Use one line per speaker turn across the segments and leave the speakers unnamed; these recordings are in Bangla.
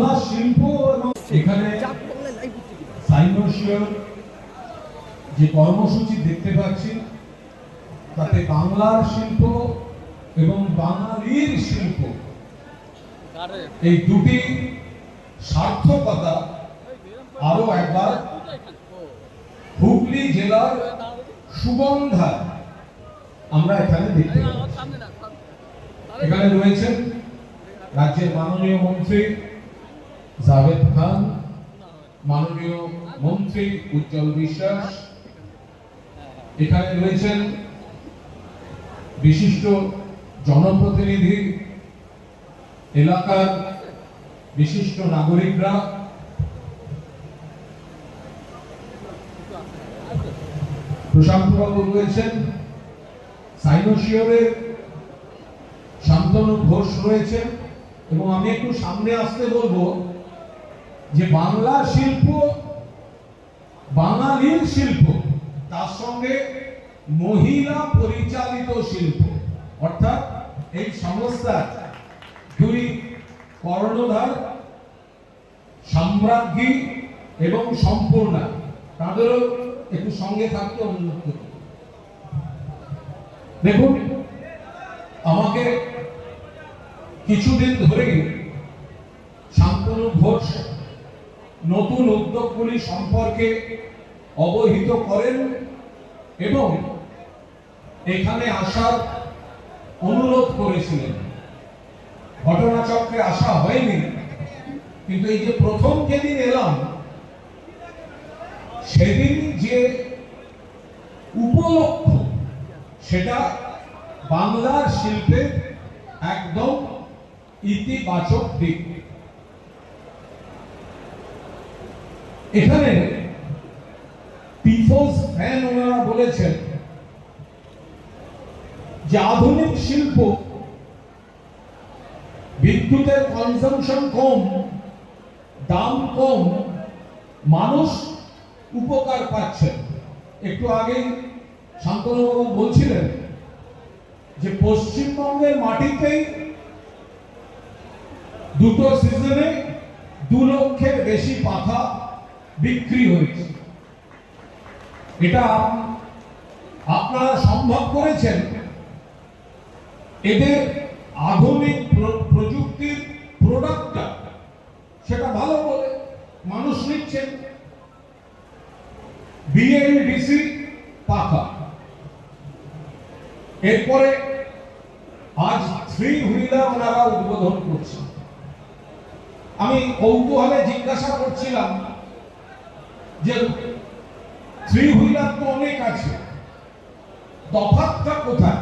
বাংলা শিল্প এবং এখানে সাইনোশিয়র যে কর্মসূচি দেখতে পাচ্ছি, তাতে বাংলার শিল্প এবং বাঙালির শিল্প। এই দুটি সার্থকতা আরও একবার হুগলি জেলার সুগন্ধা আমরা এখানে দেখতে এখানে রয়েছেন রাজ্যের মাননীয় মন্ত্রী জাভেদ খান, মাননীয় মন্ত্রী উজ্জ্বল বিশ্বাস, এখানে রয়েছেন বিশিষ্ট জনপ্রতিনিধি, এলাকার বিশিষ্ট নাগরিকরা। প্রশান্ত বাবু রয়েছেন সাইনোশিয়রের শান্তনু ঘোষ রয়েছেন, এবং আমি একটু সামনে আসতে বলব যে বাংলা শিল্প, বাঙালির শিল্প, তার সঙ্গে মহিলা পরিচালিত শিল্প, অর্থাৎ এই সংস্থার দুই কর্ণধার, সাম্রাজ্ঞী এবং সম্পূর্ণা, তাদেরও একটু সঙ্গে থাকতে অনুরোধ করি। দেখুন, আমাকে কিছুদিন ধরেই শান্তনু ঘোষ নতুন উদ্যোগগুলি সম্পর্কে অবহিত করেন এবং এখানে আসার অনুরোধ করেছিলেন। ঘটনাচক্রে আসা হয়নি, কিন্তু এই যে প্রথম যেদিন এলাম, সেদিন যে উপলক্ষ, সেটা বাংলার শিল্পের একদম ইতিবাচক দিক। এখানে পিফোস ফ্যান ওনারা বলেছেন যে আধুনিক শিল্প বিদ্যুতের কনজামশন কম, দাম কম, মানুষ উপকার পাচ্ছেন একটু আগেই শান্তনুবাবু বলছিলেন যে পশ্চিমবঙ্গের মাটিতেই দুটো সিজনে দু লক্ষের বেশি পাখা বিক্রি হয়েছে। এটা আপনারা সম্ভব করেছেন? এদের আধুনিক প্রযুক্তির প্রোডাক্টটা সেটা ভালো বলে মানুষ নিচ্ছেন। বিএলডিসি পাখা। এরপরে আজ থ্রি হুইলার ওনারা উদ্বোধন করছেন। আমি কৌতূহলে জিজ্ঞাসা করছিলাম যে থ্রি হুইলার তো অনেক আছে। তফাৎটা কোথায়?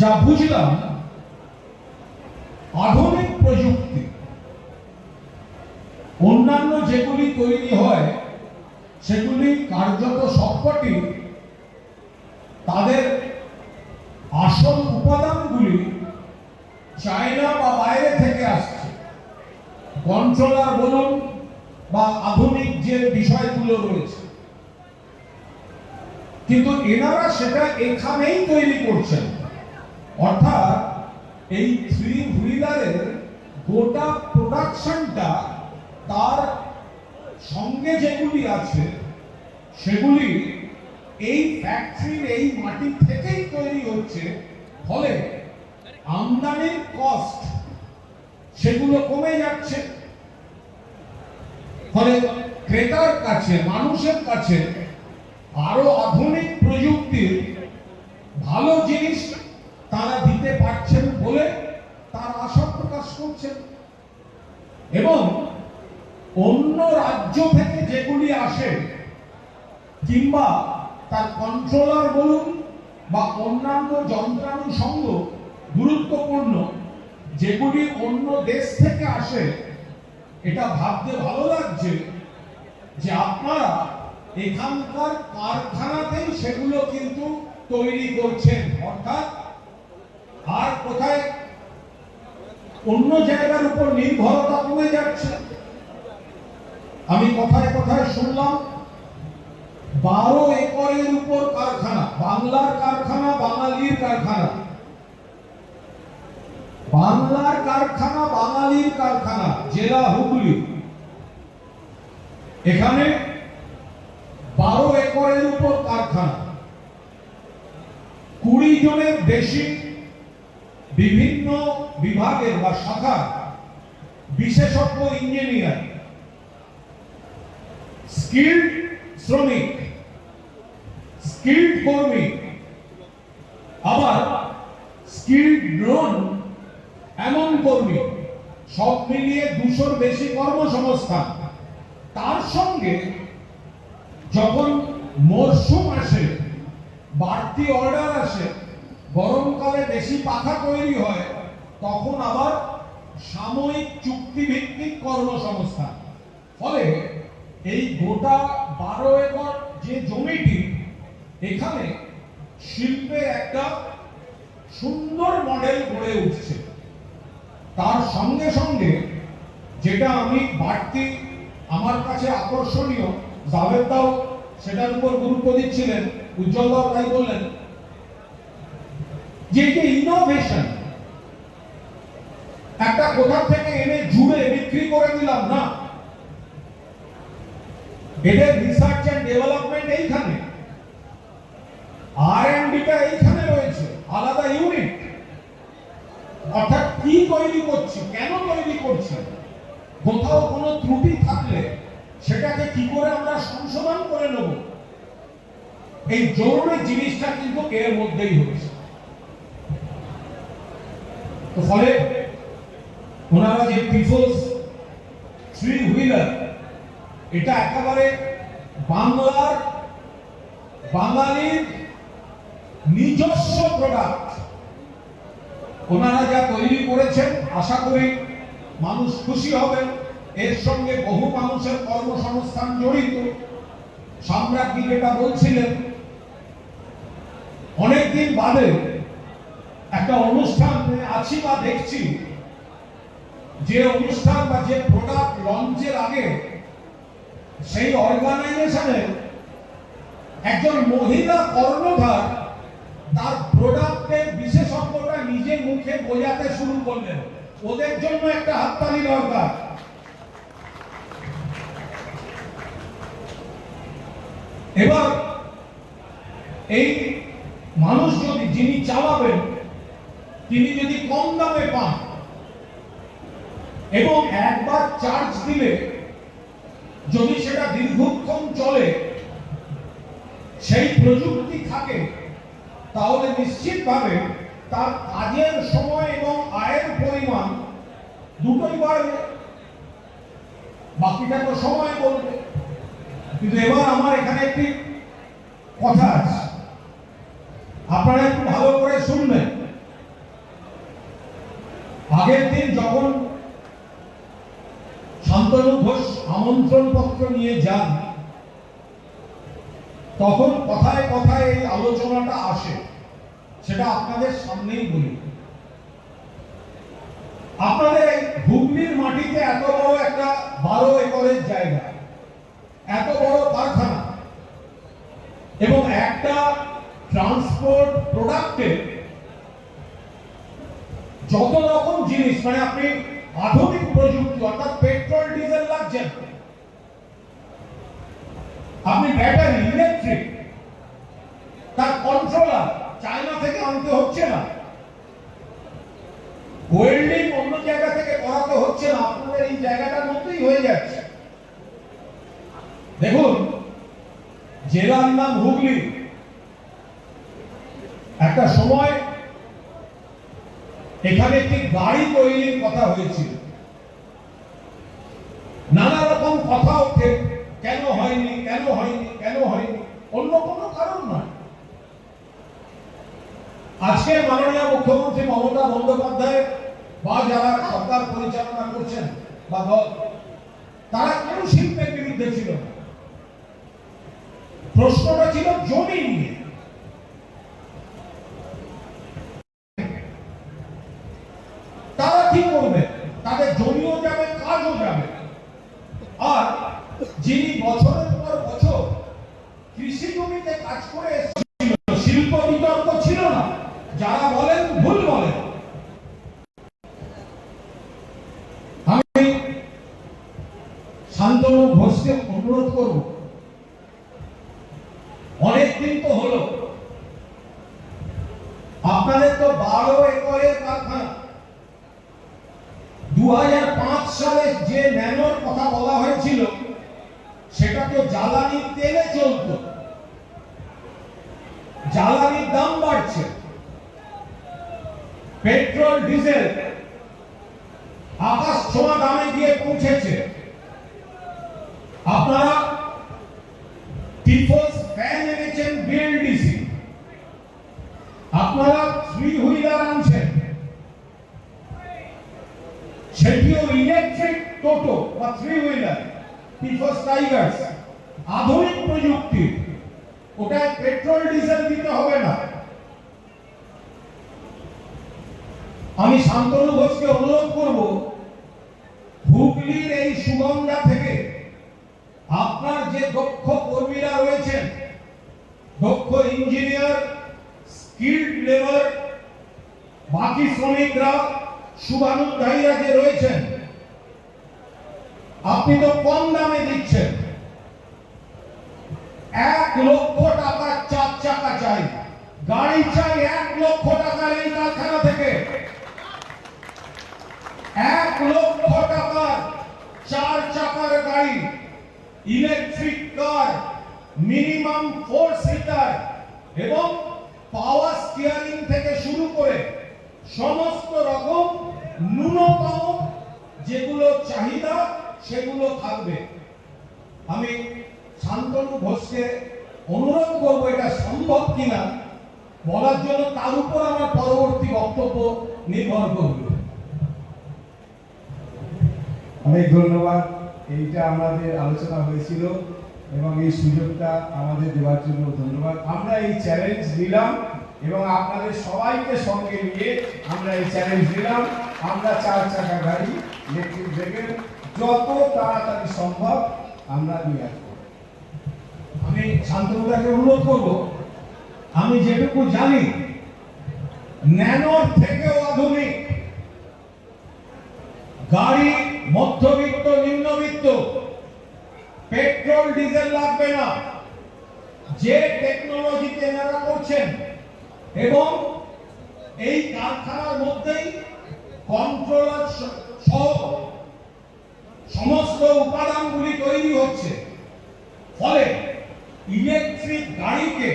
যা বুঝলাম, আধুনিক প্রযুক্তি। অন্যান্য যেগুলি তৈরি হয়, সেগুলি কার্যত সবকটি তাদের আসল উপাদানগুলি চায়না বা বাইরে কন্ট্রোলার বলুন বা আধুনিক যে বিষয়গুলো রয়েছে। কিন্তু এনারা সেটা এখানেই তৈরি করছেন। অর্থাৎ এই থ্রি হুইলারের গোটা প্রোডাকশনটা তার সঙ্গে যেগুলি আছে, সেগুলি এই ফ্যাক্টরির এই মাটি থেকেই তৈরি হচ্ছে। ফলে আমদানির কস্ট সেগুলো কমে যাচ্ছে। ফলে ক্রেতার কাছে, মানুষের কাছে আরও আধুনিক প্রযুক্তির ভালো জিনিস তারা দিতে পারছেন বলে তার আশা প্রকাশ করছেন। এবং অন্য রাজ্য থেকে যেগুলি আসে, কিংবা তার কন্ট্রোলার বলুন বা অন্যান্য যন্ত্রাণু সঙ্গ গুরুত্বপূর্ণ যেগুলি অন্য দেশ থেকে আসে, এটা ভাবতে ভালো লাগছে যে আপনারা এখানকার কারখানাতেই সেগুলো কিন্তু তৈরি করছেন। অর্থাৎ আর কোথায় অন্য জায়গার উপর নির্ভরতা কমে যাচ্ছে। আমি কথায় কথায় শুনলাম, বারো একরের উপর কারখানা, বাংলার কারখানা, বাঙালির কারখানা বাংলার কারখানা, বাঙালির কারখানা, জেলা হুগলি। এখানে বারো একরের উপর কারখানা। কুড়ি জনের বেশি বিভিন্ন বিভাগের বা শাখার বিশেষজ্ঞ ইঞ্জিনিয়ার, স্কিল্ড শ্রমিক, স্কিল্ড কর্মী, আবার স্কিল্ড নন এমন কর্মী, সব মিলিয়ে দুশোর বেশি কর্মসংস্থান তার সঙ্গে যখন মরশুম আসে, বাড়তি অর্ডার আসে, গরমকালে বেশি পাখা তৈরি হয়, তখন আবার সাময়িক চুক্তিভিত্তিক কর্মসংস্থান ফলে এই গোটা বারো একর যে জমিটি, এখানে শিল্পের একটা সুন্দর মডেল গড়ে উঠছে। তার সঙ্গে সঙ্গে যেটা আমি বাড়তি আমার কাছে আকর্ষণীয় জাভেদদাও সেটার উপর গুরুত্ব দিচ্ছিলেন উজ্জ্বলদাও তাই বললেন। যে যে ইনোভেশন একটা কোথা থেকে এনে জুড়ে বিক্রি করে দিলাম না, এদের রিসার্চ এন্ড ডেভেলপমেন্ট এইখানে। আর এন্ড ডিটা এইখানে রয়েছে আলাদা ইউনিট অর্থাৎ কি তৈরি করছি, কেন তৈরি করছি? কোথাও কোনো ত্রুটি থাকলে সেটাকে কি করে আমরা সংশোধন করে নেব? এই জরুরি জিনিসটা কিন্তু এর মধ্যেই হচ্ছে তো ফলে ওনারা যে পিপলস থ্রি হুইলার, এটা একেবারে বাংলার, বাঙালির নিজস্ব প্রোডাক্ট ওনারা যা তৈরি করেছেন, আশা করি মানুষ খুশি হবেন। এর সঙ্গে বহু মানুষের কর্মসংস্থান জড়িত। সম্রাজ্ঞী যেটা বলছিলেন, অনেকদিন বাদে একটা অনুষ্ঠান আছি বা দেখছি। যে অনুষ্ঠান বা যে প্রোডাক্ট লঞ্চের আগে সেই অর্গানাইজেশনে একজন মহিলা কর্ণধার তার প্রোডাক্টের বিশেষজ্ঞটা নিজে মুখে বোঝাতে শুরু করলেন। ওদের জন্য একটা হাততালি দরকার। এবার এই মানুষ যদি যিনি চালাবেন, তিনি যদি কম দামে পান, এবং একবার চার্জ দিলে, যদি সেটা দীর্ঘক্ষণ চলে, সেই প্রযুক্তি থাকে তাহলে নিশ্চিতভাবে তার কাজের সময় এবং আয়ের পরিমাণ দুটোই বাড়বে। বাকিটা তো সময় বলবে। কিন্তু এবার আমার এখানে একটি কথা আছে। আপনারা একটু ভালো করে শুনবেন। আগের দিন যখন শান্তনু ঘোষ আমন্ত্রণ পত্র নিয়ে যান তখন কথায় কথায় এই আলোচনাটা আসে। সেটা আপনাদের সামনেই বলি। আপনাদের এই হুগলির মাটিতে এত বড় একটা বারো একরের জায়গা, এত বড় কারখানা এবং একটা ট্রান্সপোর্ট প্রোডাক্টে যত রকম জিনিস মানে আপনি আধুনিক প্রযুক্তি, অর্থাৎ পেট্রোল ডিজেল লাগছেন আপনি ব্যাটারি ইলেকট্রিক তার কন্ট্রোলার চায়না থেকে আনতে হচ্ছে না ওয়েল্ডিং অন্য জায়গা থেকে করাতে হচ্ছে না আপনাদের এই জায়গাটার মধ্যেই হয়ে যাচ্ছে দেখুন জেলার নাম হুগলি একটা সময় গাড়ি তৈরির কথা হয়েছিল। নানা রকম কথা ওঠে, কেন হয়নি কেন হয়নি কেন হয়নি, অন্য কোনো কারণ নয়। আজকে মাননীয় মুখ্যমন্ত্রী মমতা বন্দ্যোপাধ্যায় বা যারা সরকার পরিচালনা করছেন বা দল, তারা কেন শিল্পের বিরুদ্ধে ছিল প্রশ্নটা ছিল জমি নিয়ে তারা কি করবে তাদের জমিও যাবে কাজও যাবে আর যিনি বছরের পর বছর কৃষি জমিতে কাজ করে শিল্প বিতর্ক ছিল না। যারা বলেন, ভুল বলেন শান্তনু ঘোষকে অনুরোধ করব অনেকদিন তো হলো আপনাদের তো বারো একরের কারখানা দু সালে যে ন্যানোর কথা বলা হয়েছিল সেটা তো জ্বালানি তেলে চলতো। জ্বালানির দাম বাড়ছে। পেট্রোল, ডিজেল আকাশ ছোঁয়া দামে গিয়ে পৌঁছেছে। আপনারা টিফোস ফ্যান এনেছেন বিএলডিসি আপনারা থ্রি হুইলার আনছেন। সেটিও ইলেকট্রিক টোটো বা থ্রি হুইলার, টিফোস টাইগার্স। আধুনিক প্রযুক্তি, ওটায় পেট্রোল, ডিজেল দিতে হবে না। আমি শান্তনু ঘোষকে অনুরোধ করব, হুগলির এই সুগন্ধা থেকে আপনার যে দক্ষ কর্মীরা রয়েছেন, দক্ষ ইঞ্জিনিয়ার, স্কিল্ড লেবার, বাকি শ্রমিকরা, শুভানুধ্যায়ীরা যে রয়েছেন, আপনি তো কম দামে দিচ্ছেন। এক লক্ষ টাকার চার চাকা চাই। গাড়ি চাই এক লক্ষ টাকার এই কারখানা থেকে। এক লক্ষ টাকার চার চাকার গাড়ি electric car minimum four seater এবং পাওয়ার স্টিয়ারিং থেকে শুরু করে সমস্ত রকম ন্যূনতম যেগুলো চাহিদা সেগুলো থাকবে। আমি শান্তনু ঘোষকে অনুরোধ করব, এটা সম্ভব কিনা? বলার জন্য তার উপর আমার পরবর্তী বক্তব্য নির্ভর করবে?
অনেক ধন্যবাদ। এইটা আমাদের আলোচনা হয়েছিল এবং এই সুযোগটা আমাদের দেওয়ার জন্য ধন্যবাদ। আমরা এই চ্যালেঞ্জ নিলাম এবং আপনাদের সবাইকে সঙ্গে নিয়ে আমরা এই চ্যালেঞ্জ নিলাম। আমরা চার চাকা গাড়ি ইলেকট্রিক যত তাড়াতাড়ি সম্ভব আমরা নিয়ে আসব।
শান্তনুদাকে অনুরোধ করব, আমি যেটুকু জানি, ন্যানোর থেকেও আধুনিক। গাড়ি, মধ্যবিত্ত, নিম্নবিত্ত, পেট্রোল, ডিজেল লাগবে না। যে টেকনোলজিতে এনারা করছেন এবং এই কারখানার মধ্যেই কন্ট্রোলার সহ সমস্ত উপাদানগুলি তৈরি হচ্ছে। ফলে ইলেকট্রিক গাড়িকে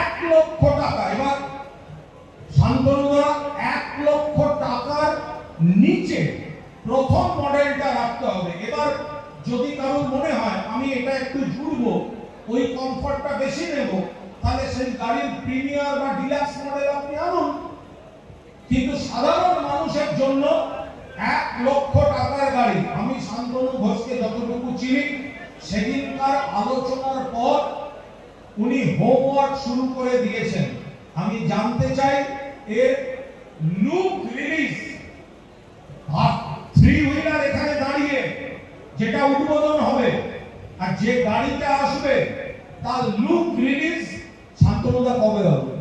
এক লক্ষ টাকা, এবার শান্তনুদা, এক লক্ষ টাকার নিচে প্রথম মডেলটা রাখতে হবে। এবার যদি কারোর মনে হয়, আমি এটা একটু জুড়বো, ওই কমফর্টটা বেশি নেব, তাহলে সেই গাড়ির প্রিমিয়ার বা ডিলাক্স মডেল আপনি আনুন। কিন্তু সাধারণ মানুষের জন্য এক লক্ষ টাকার গাড়ি, আমি শান্তনু ঘোষকে যতটুকু চিনি সেদিনকার আলোচনার পর উনি হোমওয়ার্ক শুরু করে দিয়েছেন। আমি জানতে চাই এর লুক রিলিজ থ্রি হুইলার এখানে দাঁড়িয়ে যেটা উদ্বোধন হবে আর যে গাড়িটা আসবে তার লুক রিলিজ শান্তনুদা কবে হবে?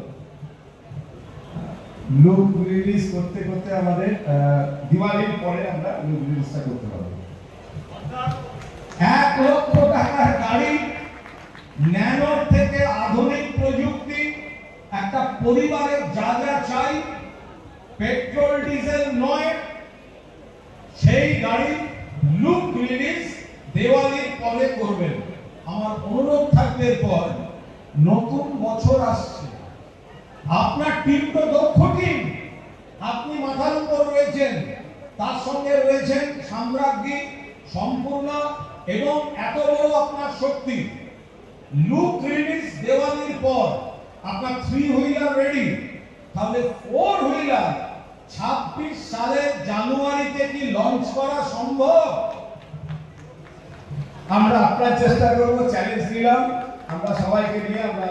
লুক রিলিজ করতে করতে আমাদের দিওয়ালির পরে আমরা লুক রিলিজটা করতে পারব।
এক লক্ষ টাকার গাড়ি ন্যানোর থেকে আধুনিক প্রযুক্তি, একটা পরিবারের যা যা চাই, পেট্রোল, ডিজেল নয়, সেই গাড়ি লুক রিলিজ দেওয়ালির পরে করবেন। আমার অনুরোধ থাকবে পর নতুন বছর আসছে। আপনার টিম তো দক্ষ টিম, আপনি মাথার উপর রয়েছেন, তার সঙ্গে রয়েছেন সাম্রাজ্ঞী সম্পূর্ণ এবং এত বড় আপনার শক্তি। লুক রিলিজ দেওয়ালির পর আপনার থ্রি হুইলার রেডি। তাহলে ফোর হুইলার ছাব্বিশ সালের জানুয়ারিতে কি লঞ্চ করা সম্ভব?
আমরা আপনার চেষ্টা করব চ্যালেঞ্জ দিলাম আমরা সবাইকে নিয়ে আমরা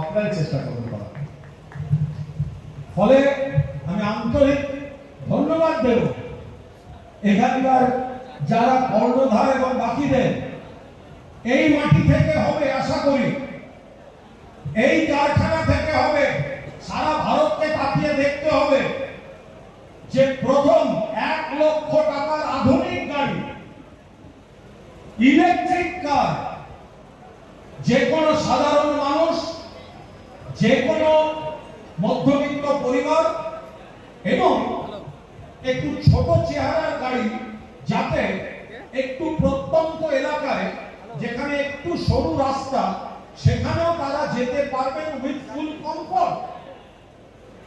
আপনার চেষ্টা করব।
ফলে আমি আন্তরিক ধন্যবাদ দেব। এখানকার যারা কর্ণধার এবং বাকিদের এই মাটি থেকে হবে, আশা করি। এই কারখানা থেকে হবে, সারা ভারতকে তাকিয়ে দেখতে হবে যে প্রথম এক লক্ষ টাকার আধুনিক গাড়ি, ইলেকট্রিক কার, যে কোনো সাধারণ মানুষ, যে কোনো মধ্যবিত্ত পরিবার এবং একটু ছোট চেহারার গাড়ি যাতে একটু প্রত্যন্ত এলাকায়, যেখানে একটু সরু রাস্তা, সেখানেও তারা যেতে পারবেন উইথ ফুল কমফর্ট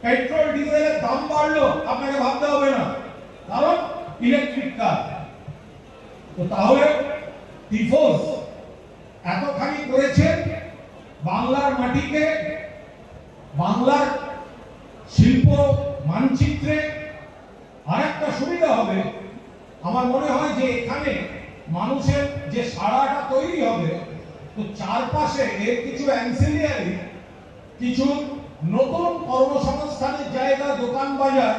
পেট্রোল, ডিজেলের দাম বাড়লো, আপনাকে ভাবতে হবে না। কারণ ইলেকট্রিক কার তো তাহলে টিফোস এতখানি করেছেন বাংলার মাটিকে, বাংলার শিল্প মানচিত্রে আরেকটা সুবিধা হবে। আমার মনে হয় যে এখানে মানুষের যে সাড়াটা তৈরি হবে, তো চারপাশে এর কিছু অ্যান্সিলিয়ারি কিছু নতুন কর্মসংস্থানের জায়গা, দোকান বাজার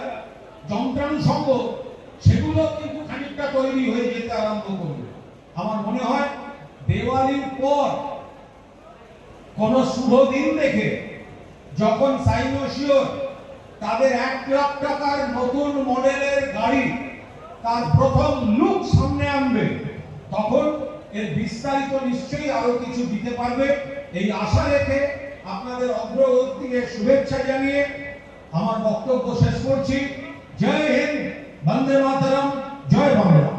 যন্ত্রাণু সংঘ সেগুলো কিন্তু খানিকটা তৈরি হয়ে যেতে আরম্ভ করবে। আমার মনে হয় দেওয়ালির পর কোন শুভ দিন দেখে যখন সাইনোসিওর তাদের এক লাখ টাকার নতুন মডেলের গাড়ি তার প্রথম লুক সামনে আনবে, তখন এর বিস্তারিত নিশ্চয়ই আরও কিছু দিতে পারবে। এই আশা রেখে আপনাদের অগ্রগতিকে শুভেচ্ছা জানিয়ে আমার বক্তব্য শেষ করছি। জয় হিন্দ, বন্দে মাতরম, জয় বাংলা।